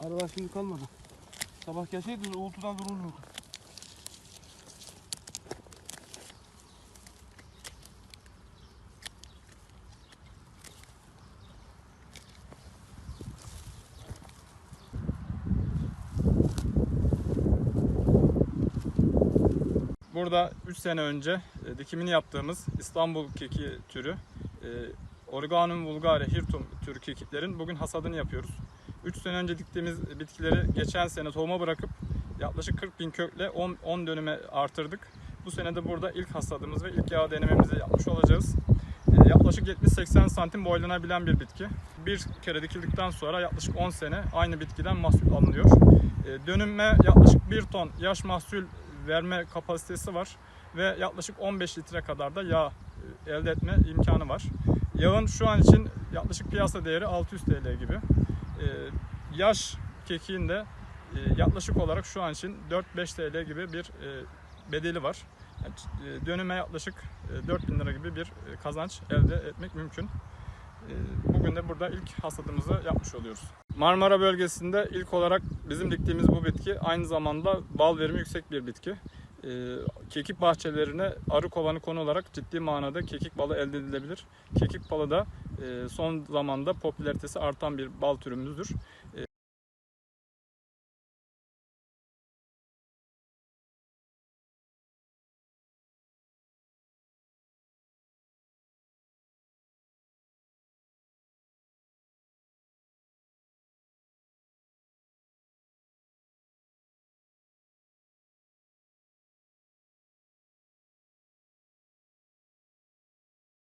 Arılar şimdi kalmadı. Sabah gelseydi uğultudan durulmuyordu. Burada 3 sene önce e, dikimini yaptığımız İstanbul keki türü e, Origanum vulgare hirtum türü kekiklerin bugün hasadını yapıyoruz. 3 sene önce diktiğimiz bitkileri geçen sene tohuma bırakıp yaklaşık 40 bin kökle 10, 10 dönüme artırdık. Bu sene de burada ilk hasadımız ve ilk yağ denememizi yapmış olacağız. E, Yaklaşık 70-80 santim boylanabilen bir bitki. Bir kere dikildikten sonra yaklaşık 10 sene aynı bitkiden mahsul alınıyor. E, Dönüme yaklaşık 1 ton yaş mahsul verme kapasitesi var ve yaklaşık 15 litre kadar da yağ e, elde etme imkanı var. Yağın şu an için yaklaşık piyasa değeri 600 TL gibi. E, Yaş kekiğin de e, yaklaşık olarak şu an için 4-5 TL gibi bir e, bedeli var. Yani e, dönüme yaklaşık e, 4000 lira gibi bir kazanç elde etmek mümkün. Bugün de burada ilk hasadımızı yapmış oluyoruz. Marmara bölgesinde ilk olarak bizim diktiğimiz bu bitki aynı zamanda bal verimi yüksek bir bitki. Ee, Kekik bahçelerine arı kovanı konu olarak ciddi manada kekik balı elde edilebilir. Kekik balı da e, son zamanda popülaritesi artan bir bal türümüzdür. Ee,